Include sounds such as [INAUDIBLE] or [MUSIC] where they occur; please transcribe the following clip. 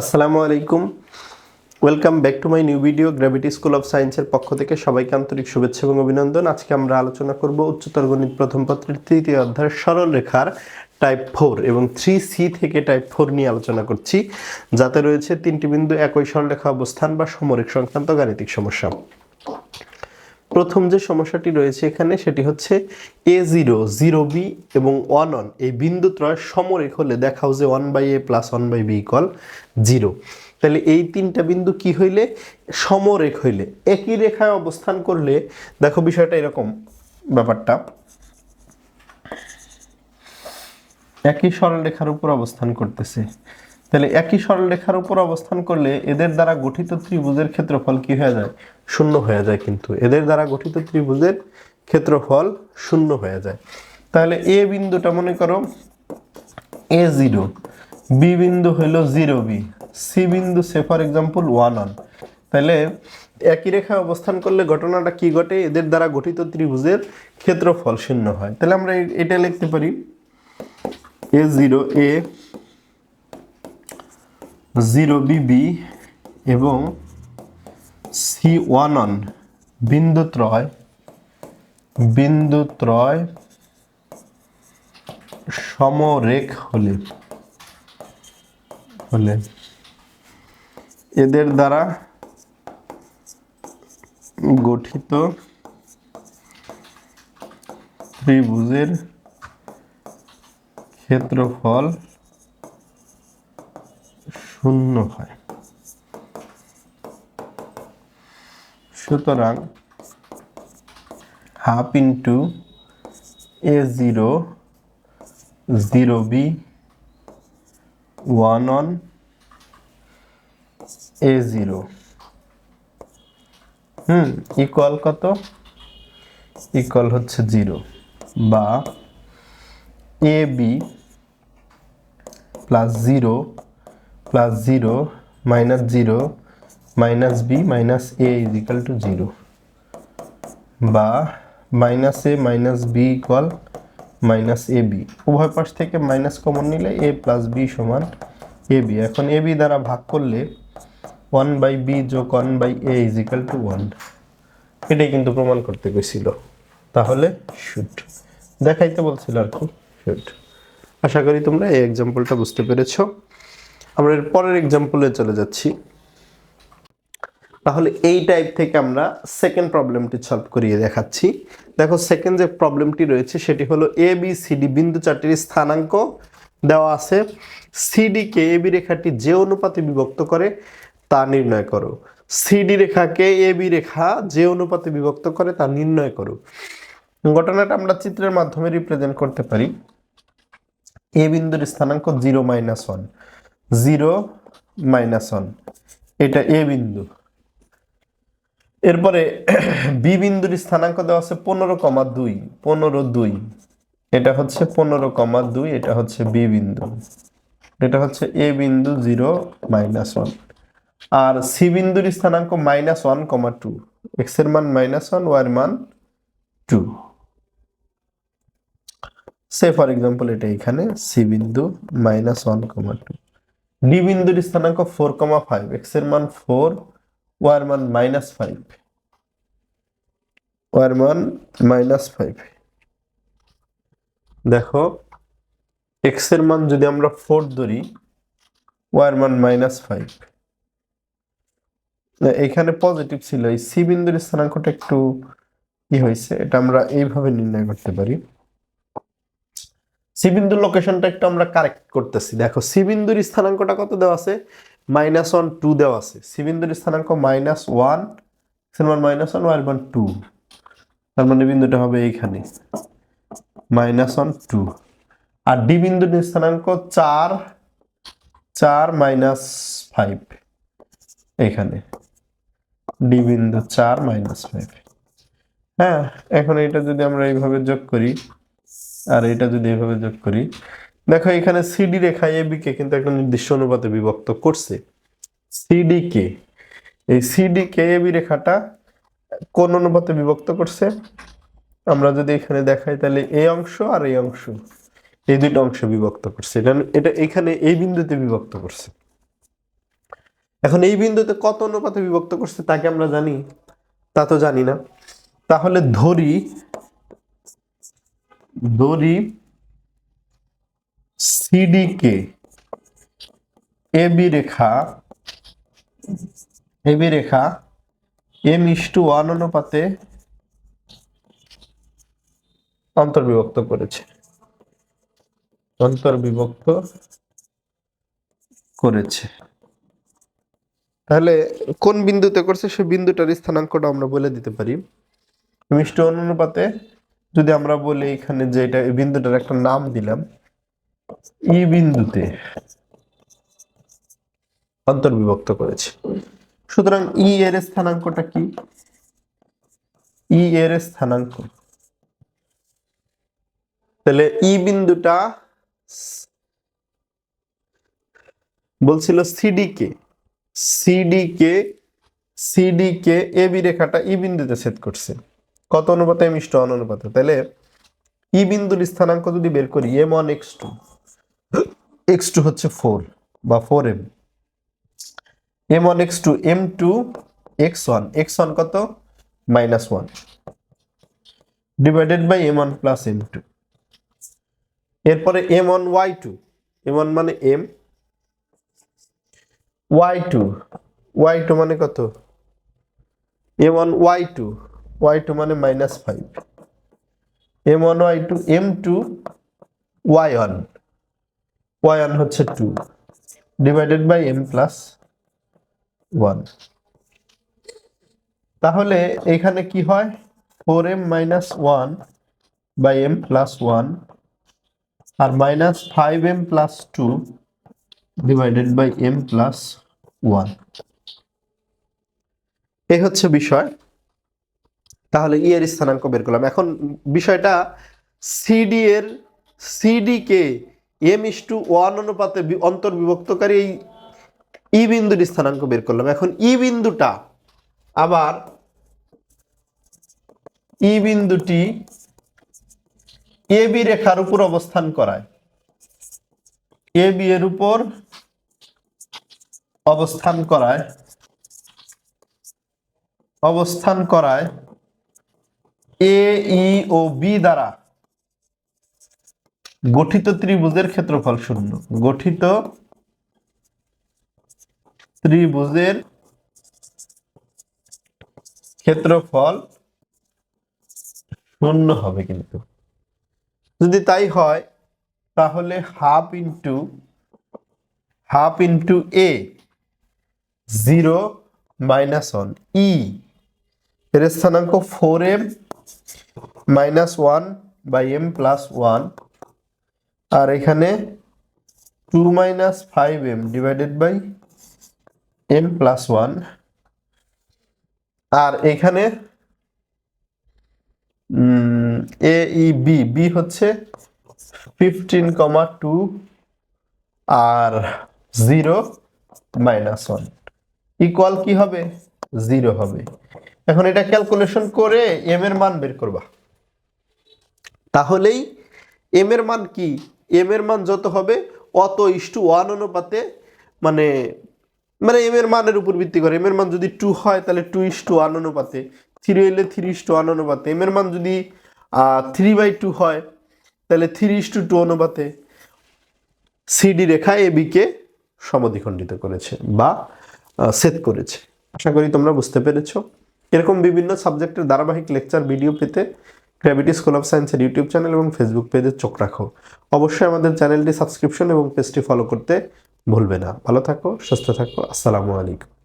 আসসালামু আলাইকুম। Welcome back to my new video gravity school of সায়েন্সের পক্ষ থেকে সবাইকে আন্তরিক শুভেচ্ছা এবং অভিনন্দন। আজকে আমরা আলোচনা করব উচ্চতর গণিত প্রথম পত্রের তৃতীয় অধ্যায়ের সরল রেখার টাইপ ফোর এবং থ্রি সি থেকে টাইপ ফোর নিয়ে আলোচনা করছি, যাতে রয়েছে তিনটি বিন্দু একই সরলরেখা অবস্থান বা সমরেখ সংক্রান্ত গাণিতিক সমস্যা। প্রথম যে সমস্যাটি রয়েছে এখানে সেটি হচ্ছে এ জিরো জিরো বি এবং ওয়ান অন এই বিন্দু ত্রয় সমরেখ হলে দেখাও যে one by A plus one by B equal zero তাহলে এই তিনটা বিন্দু কি হইলে? সমরেখ হইলে। একই রেখায় অবস্থান করলে, দেখো বিষয়টা এরকম ব্যাপারটা। একই সরলরেখার উপর অবস্থান করতেছে। তাহলে একই সরলরেখার উপর অবস্থান করলে এদের দ্বারা গঠিত ত্রিভুজের ক্ষেত্রফল কি হয়ে যায়? শূন্য হয়ে যায় কিন্তু। এদের দ্বারা গঠিত ত্রিভুজের ক্ষেত্রফল শূন্য হয়ে যায়। তাহলে এ বিন্দুটা মনে করো, এ জিরো, বি বিন্দু হইল জিরো বি, সি বিন্দু say for example one on তাহলে একই রেখায় অবস্থান করলে ঘটনাটা কি ঘটে? এদের দ্বারা গঠিত ত্রিভুজের ক্ষেত্রফল শূন্য হয়। তাহলে আমরা এটা লিখতে পারি, এ জিরো, এ জিরো বিবি এবং সি ত্রয়, বিন্দু ত্রয় সমরেখ হলে হলে। এদের দ্বারা গঠিত ত্রিভুজের ক্ষেত্রফল শূন্য হয়। সুতরাং half into A zero zero B, one on A zero. Hmm equal কত? ইকুয়াল হচ্ছে জিরো। বা A B plus zero plus zero minus zero minus B minus A is equal to zero বা minus A minus B equal minus A B উভয় পাশ থেকে minus common নিলে এ plus B সমান A B এখন A B দ্বারা ভাগ করলে ওয়ান বাই বি যোগ one by A is equal to one এটাই কিন্তু প্রমাণ করতে গেছিল। তাহলে শুট দেখাইতে বলছিল আর কি শুট আশা করি তোমরা এই এক্সাম্পলটা বুঝতে পেরেছ। আমরা এর পরের এক্সাম্পলে চলে যাচ্ছি। তাহলে এই টাইপ থেকে আমরা সেকেন্ড প্রবলেমটি সলভ করিয়ে দেখাচ্ছি। দেখো সেকেন্ড যে প্রবলেমটি রয়েছে সেটি হলো এ বি সিডি বিন্দু চারটির স্থানাঙ্ক দেওয়া আছে। সিডি কে এ বি রেখাটি যে অনুপাতে বিভক্ত করে তা নির্ণয় করো। সিডি রেখাকে এ বি রেখা যে অনুপাতে বিভক্ত করে তা নির্ণয় করো। ঘটনাটা আমরা চিত্রের মাধ্যমে রিপ্রেজেন্ট করতে পারি। এ বিন্দুর স্থানাঙ্ক zero minus one zero minus one. এটা এ বিন্দু। এরপরে [CLEARS THROAT] বি বিন্দুর স্থানাঙ্ক দেওয়া আছে পনেরো কমা দুই, পনেরো দুই। এটা হচ্ছে পনেরো কমা দুই, এটা হচ্ছে বি বিন্দু। এটা হচ্ছে এ বিন্দু জিরো মাইনাস ওয়ান। আর সি বিন্দুর স্থানাঙ্ক মাইনাস ওয়ান কমা টু। এক্সের মান মাইনাস ওয়ান, ওয়াই এর মান টু। সে ফর এক্সাম্পল এটা এখানে, সি বিন্দু minus one comma two. D বিন্দুর স্থানাঙ্ক ফোর কমা ফাইভ এক্সের মান ফোর ওয়ার মান মাইনাস ফাইভ ওয়ার মান মাইনাস ফাইভ দেখো এক্সের মান যদি আমরা ফোর ধরি ওয়ার মান মাইনাস ফাইভ এখানে পজিটিভ ছিল, এই সি বিন্দুর স্থানাঙ্কটা একটু কি হয়েছে, এটা আমরা এইভাবে নির্ণয় করতে পারি। সি বিন্দুর লোকেশনটা একটু আমরা কারেক্ট করতেছি। দেখো, সিবিন্দুর স্থানাঙ্কটা কত দেওয়া আছে? মাইনাস ওয়ান টু দেওয়া আছে। সিবিন্দুর স্থানাঙ্ক মাইনাস ওয়ান মান minus one one one two তার মানে বিন্দুটা হবে এইখানে। মাইনাস ওয়ান টু আর ডি বিন্দুর স্থানাঙ্ক চার চার মাইনাস ফাইভ এখানে ডি বিন্দু চার মাইনাস ফাইভ হ্যাঁ এখন এটা যদি আমরা এইভাবে যোগ করি আর এটা যদি এইভাবে যোগ করি, দেখো এখানে সিডি রেখা এ কে কিন্তু একটা নির্দিষ্ট অনুপাতে বিভক্ত করছে। সিডি কে এই সিডি কে এ বি রেখাটা কোন অনুপাতে বিভক্ত করছে? আমরা যদি এখানে দেখাই তাহলে এই অংশ আর এই অংশ, এই দুটো অংশ বিভক্ত করছে। এটা এটা এখানে এই বিন্দুতে বিভক্ত করছে। এখন এই বিন্দুতে কত অনুপাতে বিভক্ত করছে তাকে আমরা জানি? তা তো জানি না। তাহলে ধরি ধরি সিডি কে এবি রেখা এবি রেখা এম ইস ওয়ান অনুপাতে অন্তর্বিভক্ত করেছে। অন্তর্বিভক্ত করেছে। তাহলে কোন বিন্দুতে করছে? সে বিন্দুটার স্থানাঙ্কটা আমরা বলে দিতে পারি। মিষ্টি অনুপাতে যদি আমরা বলি এখানে যে এটা এই বিন্দুটার একটা নাম দিলাম, ই বিন্দুতে অন্তর্বিভক্ত করেছে। সুতরাং ই এর স্থানাঙ্কটা কি? ই এর স্থানাঙ্ক। তাহলে ই বিন্দুটা বলছিল সিডি কে সিডি কে সিডি কে এ বি রেখাটা ই বিন্দুতে ছেদ করছে। কত অনুপাতে মিষ্ট, অনুপাতে? তাহলে ই বিন্দুর স্থানাঙ্ক যদি বের করি, M one X two X two হচ্ছে ফোর বা four M. M one X two, M two X one X one কত? Minus one. Divided by M one plus M two. এরপরে M one Y two, M one মানে M, Y two Y two মানে কত? M one Y two Y two মানে minus five M one Y two M two Y one Y one হচ্ছে two divided by M plus one তাহলে এখানে কি হয়? Four M minus one by M plus one R minus five M plus two divided by M plus one এই হচ্ছে বিষয়। তাহলে ই এর স্থানাঙ্ক বের করলাম। এখন বিষয়টা সিডি এর সিডি কে এম ইস টু ওয়ান অনুপাতে অন্তর্বিভক্তকারী এই ই বিন্দুর স্থানাঙ্ক বের করলাম। এখন ই বিন্দুটা আবার ই বিন্দুটি এ বি রেখার উপর অবস্থান করায়। এ বি এর উপর অবস্থান করায়। অবস্থান করায় ই ও বি দ্বারা গঠিত ত্রিভুজের ক্ষেত্রফল শূন্য। গঠিত ত্রিভুজের ক্ষেত্রফল শূন্য হবে কিন্তু। যদি তাই হয়, তাহলে half into half into A zero minus one E এর স্থানাঙ্ক four M minus one by M plus one আর এখানে two minus five M divided by M plus one আর এখানে এ ই বি বি হচ্ছে ফিফটিন কমা টু আর zero minus one equal কি হবে? Zero হবে। এখন এটা ক্যালকুলেশন করে এম এর মান বের করবা। তাহলেই এম এর মান কি? এম এর মান যত হবে, অত ইস্টু ওয়ান অনুপাতে মানে মানে এম এর মানের উপর ভিত্তি করে। এম এর মান যদি টু হয়, তাহলে টু ইস টু ওয়ান অনুপাতে। থ্রি হইলে থ্রি ইস টু ওয়ান অনুপাতে। এম এর মান যদি থ্রি বাই টু হয়, তাহলে থ্রি ইস টু টু অনুপাতে। সিডি রেখা এ বিকে সমদ্বিখণ্ডিত করেছে বা সেট করেছে। আশা করি তোমরা বুঝতে পেরেছ। এরকম বিভিন্ন সাবজেক্টের ধারাবাহিক লেকচার ভিডিও পেতে গ্র্যাভিটি স্কুল অফ সায়েন্সের ইউটিউব চ্যানেল এবং ফেসবুক পেজে চোখ রাখো। অবশ্যই আমাদের চ্যানেলটি সাবস্ক্রিপশন এবং পেজটি ফলো করতে ভুলবে না। ভালো থাকো, সুস্থ থাকো। আসসালামু আলাইকুম।